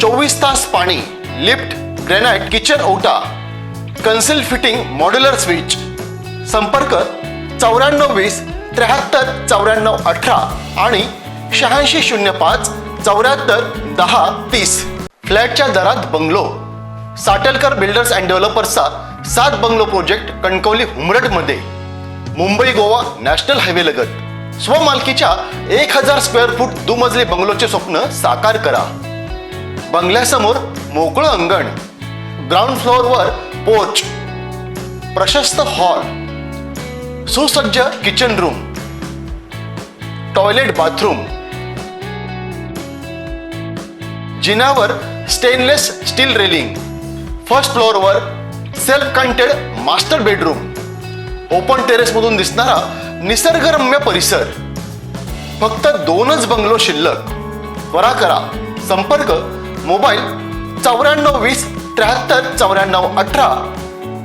चोवीस तास पाणी लिफ्ट ग्रेनाइट किचन ओटा कन्सिल फिटिंग मॉड्युलर स्विच. संपर्क चौऱ्याण्णव वीस त्र्याहत्तर चौऱ्याण्णव अठरा आणि शहाऐंशी शून्य पाच चौऱ्याहत्तर दहा तीस. फ्लॅटच्या दरात बंगलो. साटेलकर बिल्डर्स अँड डेव्हलपर्सचा सात बंगलो प्रोजेक्ट कणकवली हुमरडमध्ये. मुंबई गोवा नॅशनल हायवे लगत. स्वमालकीच्या एक हजार स्क्वेअर फूट दुमजली बंगलोचे स्वप्न साकार करा. बंगल्यासमोर मोकळं अंगण ग्राउंड फ्लोअरवर पोर्च प्रशस्त हॉल सुसज्ज किचन रूम टॉयलेट बाथरूम जिनावर stainless steel railing first फ्लोअरवर self contained master bedroom open टेरेसमधून दिसणारा निसर्गरम्य परिसर. फक्त दोनच बंगलो शिल्लक. त्वरा करा. संपर्क मोबाईल चौऱ्याण्णव वीस त्र्याहत्तर चौऱ्याण्णव अठरा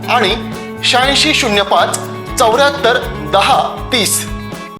आणि शहाऐंशी शून्य पाच चौऱ्याहत्तर दहा तीस.